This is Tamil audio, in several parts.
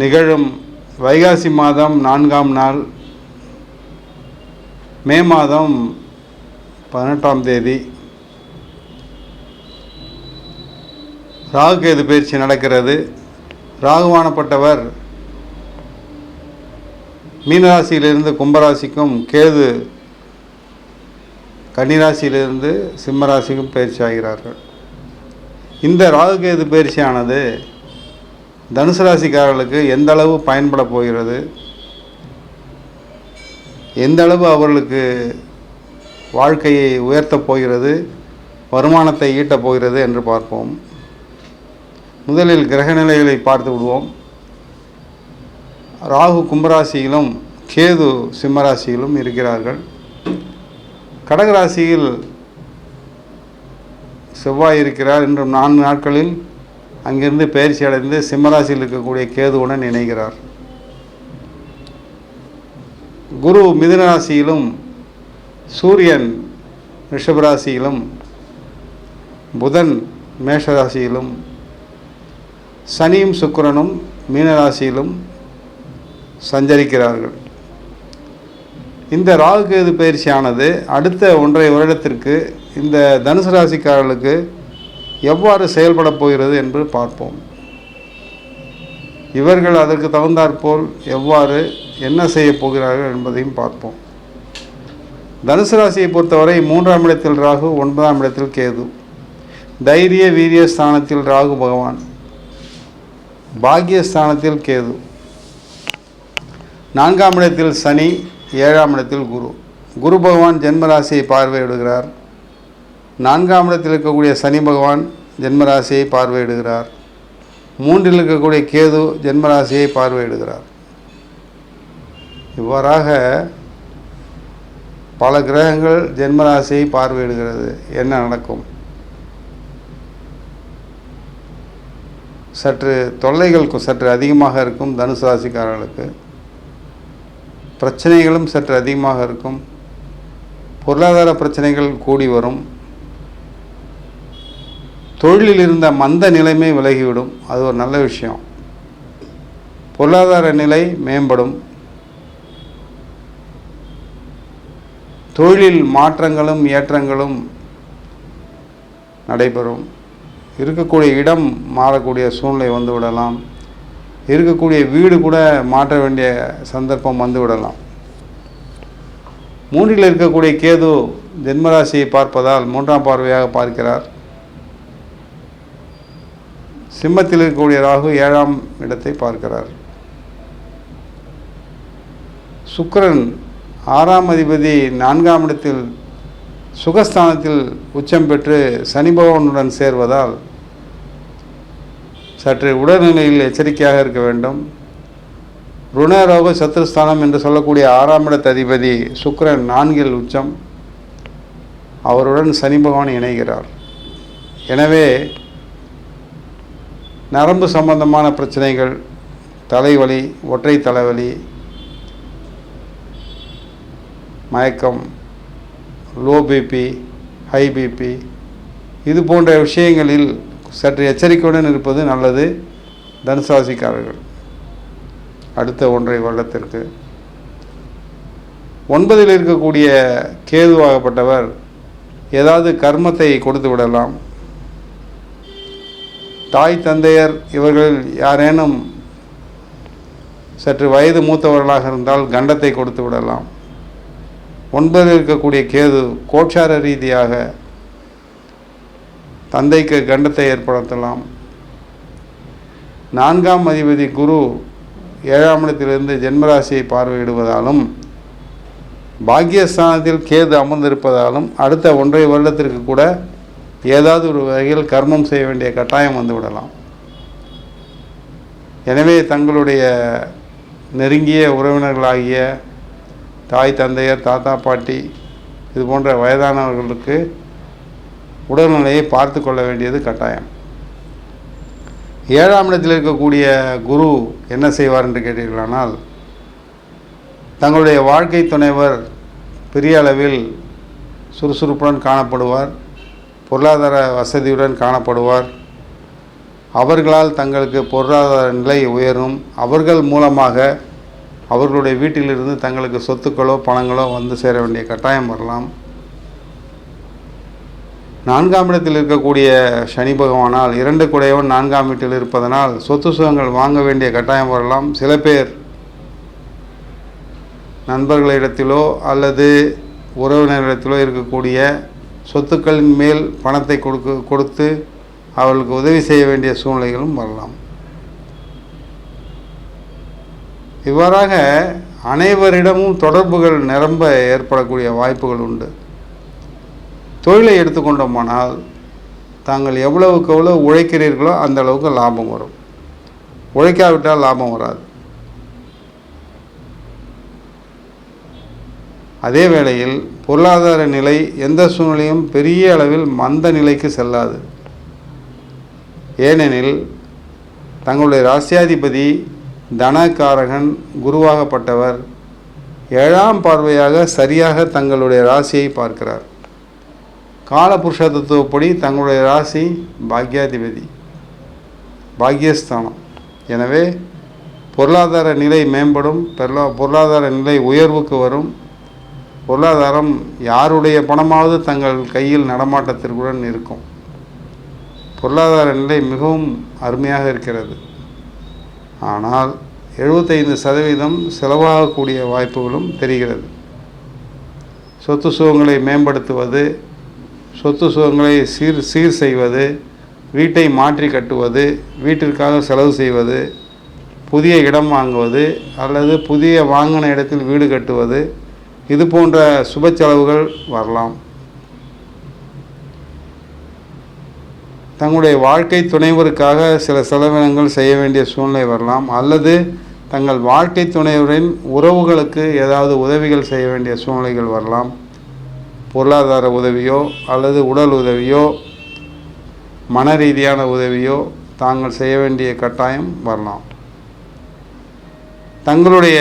நிகழும் வைகாசி மாதம் நான்காம் நாள் மே மாதம் பதினெட்டாம் தேதி. ராகுகேது பயிற்சி நடக்கிறது. ராகுவானப்பட்டவர் மீனராசியிலிருந்து கும்பராசிக்கும் கேது கன்னிராசியிலிருந்து சிம்மராசிக்கும் பயிற்சி ஆகிறார்கள். இந்த ராகுகேது பயிற்சியானது தனுசு ராசிக்காரர்களுக்கு எந்த அளவு பயன்பட போகிறது? எந்த அளவு அவர்களுக்கு வாழ்க்கையை உயர்த்தப் போகிறது? வருமானத்தை ஈட்டப் போகிறது என்று பார்ப்போம். முதலில் கிரக நிலைகளை பார்த்து விடுவோம். ராகு கும்பராசியிலும் கேது சிம்மராசியிலும் இருக்கிறார்கள். கடகராசியில் செவ்வாய் இருக்கிறார். இன்றும் நான்கு நாட்களில் அங்கிருந்து பயிற்சி அடைந்து சிம்மராசியில் இருக்கக்கூடிய கேதுவுடன் இணைகிறார். குரு மிதுனராசியிலும் சூரியன் ரிஷபராசியிலும் புதன் மேஷராசியிலும் சனியும் சுக்கிரனும் மீனராசியிலும் சஞ்சரிக்கிறார்கள். இந்த ராகுகேது பயிற்சியானது அடுத்த ஒன்றரை வருடத்திற்கு இந்த தனுசு ராசிக்காரர்களுக்கு எவ்வாறு செயல்பட போகிறது என்று பார்ப்போம். இவர்கள் அதற்கு தகுந்தாற்போல் எவ்வாறு என்ன செய்ய போகிறார்கள் என்பதையும் பார்ப்போம். தனுசு ராசியை பொறுத்தவரை மூன்றாம் இடத்தில் ராகு ஒன்பதாம் இடத்தில் கேது. தைரிய வீரிய ஸ்தானத்தில் ராகு பகவான். பாக்கியஸ்தானத்தில் கேது. நான்காம் இடத்தில் சனி ஏழாம் இடத்தில் குரு. குரு பகவான் ஜென்மராசியை பார்வையிடுகிறார். நான்காம் இடத்தில் இருக்கக்கூடிய சனி பகவான் ஜென்மராசியை பார்வையிடுகிறார். மூன்றில் இருக்கக்கூடிய கேது ஜென்மராசியை பார்வையிடுகிறார். இவ்வாறாக பல கிரகங்கள் ஜென்மராசியை பார்வையிடுகிறது. என்ன நடக்கும்? சற்று தொல்லைகள் சற்று அதிகமாக இருக்கும் தனுசு ராசிக்காரர்களுக்கு. பிரச்சனைகளும் சற்று அதிகமாக இருக்கும். பொருளாதார பிரச்சனைகள் கூடி வரும். தொழிலில் இருந்த மந்த நிலைமை விலகிவிடும். அது ஒரு நல்ல விஷயம். பொருளாதார நிலை மேம்படும். தொழிலில் மாற்றங்களும் ஏற்றங்களும் நடைபெறும். இருக்கக்கூடிய இடம் மாறக்கூடிய சூழ்நிலை வந்து விடலாம் இருக்கக்கூடிய வீடு கூட மாற்ற வேண்டிய சந்தர்ப்பம் வந்து விடலாம் மூன்றில் இருக்கக்கூடிய கேது ஜென்மராசியை பார்ப்பதால் மூன்றாம் பார்வையாக பார்க்கிறார். சிம்மத்தில் இருக்கக்கூடிய ராகு ஏழாம் இடத்தை பார்க்கிறார். சுக்கரன் ஆறாம் அதிபதி நான்காம் இடத்தில் சுகஸ்தானத்தில் உச்சம் பெற்று சனி பகவானுடன் சேர்வதால் சற்று உடல்நிலையில் எச்சரிக்கையாக இருக்க வேண்டும். ருணரோக சத்ருஸ்தானம் என்று சொல்லக்கூடிய ஆறாம் இடத்த அதிபதி சுக்கரன் நான்கில் உச்சம். அவருடன் சனி பகவான் இணைகிறார். எனவே நரம்பு சம்பந்தமான பிரச்சனைகள் தலைவலி ஒற்றை தலைவலி மயக்கம் லோ பிபி ஹை பிபி இது போன்ற விஷயங்களில் சற்று எச்சரிக்கையுடன் இருப்பது நல்லது. தனுசாசிக்காரர்கள் அடுத்த ஒன்றை வருடத்திற்கு. ஒன்பதில் இருக்கக்கூடிய கேதுவாகப்பட்டவர் ஏதாவது கர்மத்தை கொடுத்து விடலாம். தாய் தந்தையர் இவர்கள் யாரேனும் சற்று வயது மூத்தவர்களாக இருந்தால் கண்டத்தை கொடுத்து விடலாம். ஒன்பதில் இருக்கக்கூடிய கேது கோட்சார ரீதியாக தந்தைக்கு கண்டத்தை ஏற்படுத்தலாம். நான்காம் அதிபதி குரு ஏழாம் இடத்திலிருந்து ஜென்மராசியை பார்வையிடுவதாலும் பாக்கியஸ்தானத்தில் கேது அமர்ந்திருப்பதாலும் அடுத்த ஒன்றை வருடத்திற்கு கூட ஏதாவது ஒரு வகையில் கர்மம் செய்ய வேண்டிய கட்டாயம் வந்து விடலாம். எனவே தங்களுடைய நெருங்கிய உறவினர்களாகிய தாய் தந்தையர் தாத்தா பாட்டி இது போன்ற வயதானவர்களுக்கு உடல்நிலையை பார்த்து கொள்ள வேண்டியது கட்டாயம். ஏழாம் இடத்தில் இருக்கக்கூடிய குரு என்ன செய்வார் என்று கேட்டீர்களானால் தங்களுடைய வாழ்க்கை துணைவர் பெரிய அளவில் சுறுசுறுப்புடன் காணப்படுவார். பொருளாதார வசதியுடன் காணப்படுவார். அவர்களால் தங்களுக்கு பொருளாதார நிலை உயரும். அவர்கள் மூலமாக அவர்களுடைய வீட்டிலிருந்து தங்களுக்கு சொத்துக்களோ பணங்களோ வந்து சேர வேண்டிய கட்டாயம் வரலாம். நான்காம் இடத்தில் இருக்கக்கூடிய சனி பகவானால் இரண்டு குடையவன் நான்காம் வீட்டில் இருப்பதனால் சொத்து சுகங்கள் வாங்க வேண்டிய கட்டாயம் வரலாம். சில பேர் நண்பர்களிடத்திலோ அல்லது உறவினரிடத்திலோ இருக்கக்கூடிய சொத்துக்களின் மேல் பணத்தை கொடுக்க கொடுத்து அவர்களுக்கு உதவி செய்ய வேண்டிய சூழ்நிலைகளும் வரலாம். இவ்வாறாக அனைவரிடமும் தொடர்புகள் நிரம்ப ஏற்படக்கூடிய வாய்ப்புகள் உண்டு. தொழிலை எடுத்துக்கொண்டோமானால் தாங்கள் எவ்வளவுக்கு எவ்வளவு உழைக்கிறீர்களோ அந்த அளவுக்கு லாபம் வரும். உழைக்காவிட்டால் லாபம் வராது. அதே வேளையில் பொருளாதார நிலை எந்த சூழ்நிலையும் பெரிய அளவில் மந்த நிலைக்கு செல்லாது. ஏனெனில் தங்களுடைய ராசியாதிபதி தனகாரகன் குருவாகப்பட்டவர் ஏழாம் பார்வையாக சரியாக தங்களுடைய ராசியை பார்க்கிறார். காலபுருஷ தத்துவப்படி தங்களுடைய ராசி பாக்யாதிபதி பாக்யஸ்தானம். எனவே பொருளாதார நிலை மேம்படும் பொருளாதார நிலை உயர்வுக்கு வரும் பொருளாதாரம் யாருடைய பணமாவது தங்கள் கையில் நடமாட்டத்திற்குடன் இருக்கும். பொருளாதார நிலை மிகவும் அருமையாக இருக்கிறது. ஆனால் எழுபத்தைந்து சதவீதம் செலவாகக்கூடிய வாய்ப்புகளும் தெரிகிறது. சொத்து சுகங்களை மேம்படுத்துவது சொத்து சுகங்களை சீர் சீர் செய்வது வீட்டை மாற்றி கட்டுவது வீட்டிற்காக செலவு செய்வது புதிய இடம் வாங்குவது அல்லது புதிய வாங்கின இடத்தில் வீடு கட்டுவது இது போன்ற சுப செலவுகள் வரலாம். தங்களுடைய வாழ்க்கை துணைவருக்காக சில செலவினங்கள் செய்ய வேண்டிய சூழ்நிலை வரலாம். அல்லது தங்கள் வாழ்க்கை துணைவரின் உறவுகளுக்கு ஏதாவது உதவிகள் செய்ய வேண்டிய சூழ்நிலைகள் வரலாம். பொருளாதார உதவியோ அல்லது உடல் உதவியோ மன ரீதியான உதவியோ தாங்கள் செய்ய வேண்டிய கட்டாயம் வரலாம். தங்களுடைய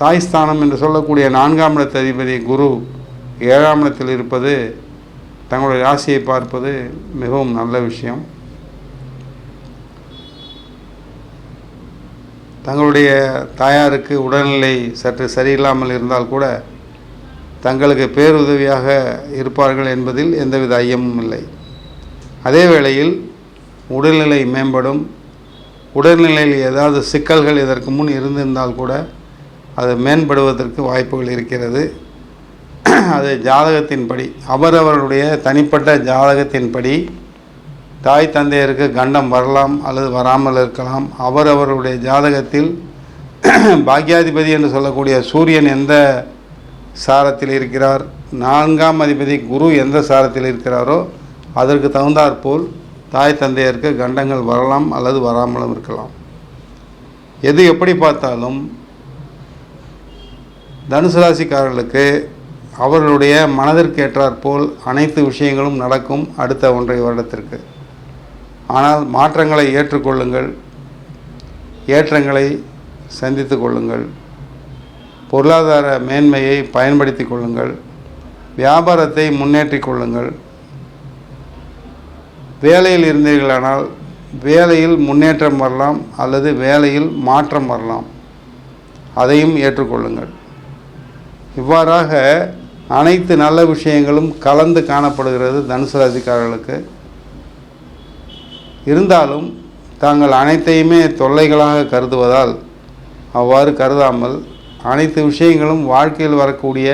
தாய்ஸ்தானம் என்று சொல்லக்கூடிய நான்காம் இடத்த அதிபதி குரு ஏழாம் இடத்தில் இருப்பது தங்களுடைய ராசியை பார்ப்பது மிகவும் நல்ல விஷயம். தங்களுடைய தாயாருக்கு உடல்நிலை சற்று சரியில்லாமல் இருந்தால் கூட தங்களுக்கு பேருதவியாக இருப்பார்கள் என்பதில் எந்தவித ஐயமும் இல்லை. அதே வேளையில் உடல்நிலை மேம்படும். உடல்நிலையில் ஏதாவது சிக்கல்கள் இதற்கு முன் இருந்திருந்தால் கூட அது மேம்படுவதற்கு வாய்ப்புகள் இருக்கிறது. அது ஜாதகத்தின்படி அவரவருடைய தனிப்பட்ட ஜாதகத்தின்படி தாய் தந்தையருக்கு கண்டம் வரலாம் அல்லது வராமல் இருக்கலாம். அவரவருடைய ஜாதகத்தில் பாக்யாதிபதி என்று சொல்லக்கூடிய சூரியன் எந்த சாரத்தில் இருக்கிறார்? நான்காம் அதிபதி குரு எந்த சாரத்தில் இருக்கிறாரோ அதற்கு தகுந்தாற்போல் தாய் தந்தையருக்கு கண்டங்கள் வரலாம் அல்லது வராமலும் இருக்கலாம். எது எப்படி பார்த்தாலும் தனுசு ராசிக்காரர்களுக்கு அவர்களுடைய மனதிற்கு ஏற்றாற்போல் அனைத்து விஷயங்களும் நடக்கும் அடுத்த ஒன்றை வருடத்திற்கு. ஆனால் மாற்றங்களை ஏற்றுக்கொள்ளுங்கள். ஏற்றங்களை சந்தித்து கொள்ளுங்கள். பொருளாதார மேன்மையை பயன்படுத்தி கொள்ளுங்கள். வியாபாரத்தை முன்னேற்றி கொள்ளுங்கள். வேலையில் இருந்தீர்களானால் வேலையில் முன்னேற்றம் வரலாம் அல்லது வேலையில் மாற்றம் வரலாம். அதையும் ஏற்றுக்கொள்ளுங்கள். இவ்வாறாக அனைத்து நல்ல விஷயங்களும் கலந்து காணப்படுகிறது தனுசு ராசிக்காரர்களுக்கு. இருந்தாலும் தாங்கள் அனைத்தையுமே தொல்லைகளாக கருதுவதால் அவ்வாறு கருதாமல் அனைத்து விஷயங்களும் வாழ்க்கையில் வரக்கூடிய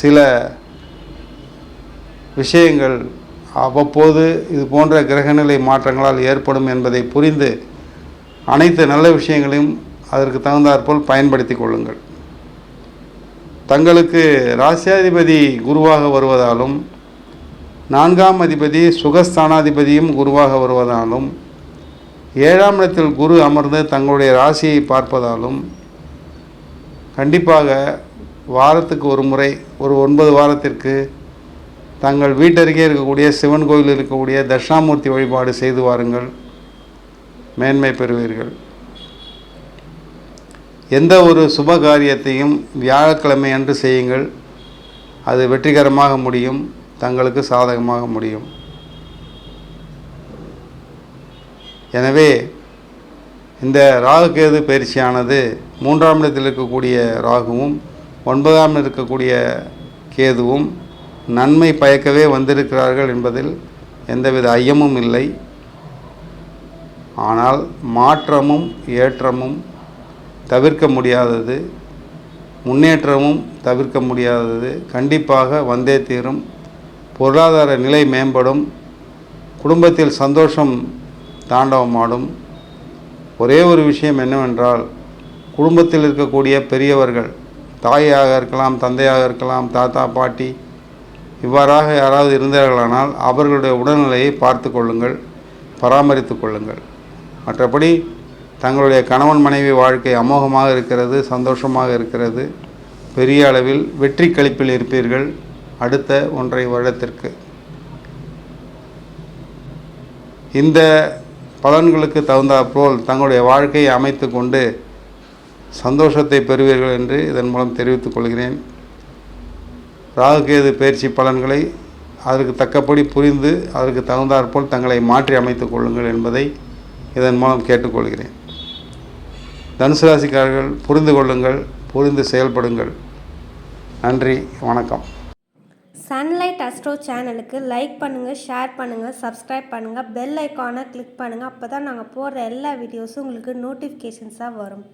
சில விஷயங்கள் அவ்வப்போது இது போன்ற கிரகநிலை மாற்றங்களால் ஏற்படும் என்பதை புரிந்து அனைத்து நல்ல விஷயங்களையும் அதற்கு தகுந்தாற்போல் பயன்படுத்தி கொள்ளுங்கள். தங்களுக்கு ராசியாதிபதி குருவாக வருவதாலும் நான்காம் அதிபதி சுகஸ்தானாதிபதியும் குருவாக வருவதாலும் ஏழாம் இடத்தில் குரு அமர்ந்து தங்களுடைய ராசியை பார்ப்பதாலும் கண்டிப்பாக வாரத்துக்கு ஒரு முறை ஒரு ஒன்பது வாரத்திற்கு தங்கள் வீட்டருகே இருக்கக்கூடிய சிவன் கோயில் இருக்கக்கூடிய தட்சிணாமூர்த்தி வழிபாடு செய்து வாருங்கள். மேன்மை பெறுவீர்கள். எந்த ஒரு சுப காரியத்தையும் வியாழக்கிழமை அன்று செய்யுங்கள். அது வெற்றிகரமாக முடியும். தங்களுக்கு சாதகமாக முடியும். எனவே இந்த ராகு கேது பயிற்சியானது மூன்றாம் இடத்தில் இருக்கக்கூடிய ராகுவும் ஒன்பதாம் இருக்கக்கூடிய கேதுவும் நன்மை பயக்கவே வந்திருக்கிறார்கள் என்பதில் எந்தவித ஐயமும் இல்லை. ஆனால் மாற்றமும் ஏற்றமும் தவிர்க்க முடியாதது முன்னேற்றமும் தவிர்க்க முடியாதது கண்டிப்பாக வந்தே தீரும். பொருளாதார நிலை மேம்படும். குடும்பத்தில் சந்தோஷம் தாண்டவமாடும். ஒரே ஒரு விஷயம் என்னவென்றால் குடும்பத்தில் இருக்கக்கூடிய பெரியவர்கள் தாயாக இருக்கலாம் தந்தையாக இருக்கலாம் தாத்தா பாட்டி இவ்வாறாக யாராவது இருந்தார்களானால் அவர்களுடைய உடல்நிலையை பார்த்து கொள்ளுங்கள் பராமரித்து கொள்ளுங்கள். மற்றபடி தங்களுடைய கணவன் மனைவி வாழ்க்கை அமோகமாக இருக்கிறது சந்தோஷமாக இருக்கிறது. பெரிய அளவில் வெற்றி கழிப்பில் இருப்பீர்கள். அடுத்த ஒன்றை வருடத்திற்கு. இந்த பலன்களுக்கு தகுந்தாற்போல் தங்களுடைய வாழ்க்கையை அமைத்து கொண்டு சந்தோஷத்தை பெறுவீர்கள் என்று இதன் மூலம் தெரிவித்துக் கொள்கிறேன். ராகுகேது பயிற்சி பலன்களை அதற்கு தக்கபடி புரிந்து அதற்கு தகுந்தாற்போல் தங்களை மாற்றி அமைத்துக் கொள்ளுங்கள் என்பதை இதன் மூலம் கேட்டுக்கொள்கிறேன் தனுசு ராசிக்காரர்கள் புரிந்து கொள்ளுங்கள் புரிந்து செயல்படுங்கள். நன்றி வணக்கம். சன்லைட் அஸ்ட்ரோ சேனலுக்கு லைக் பண்ணுங்கள் ஷேர் பண்ணுங்கள் சப்ஸ்கிரைப் பண்ணுங்கள் பெல் ஐக்கானை கிளிக் பண்ணுங்கள் அப்போ தான் நாங்கள் போடுற எல்லா வீடியோஸும் உங்களுக்கு நோட்டிஃபிகேஷன்ஸாக வரும்.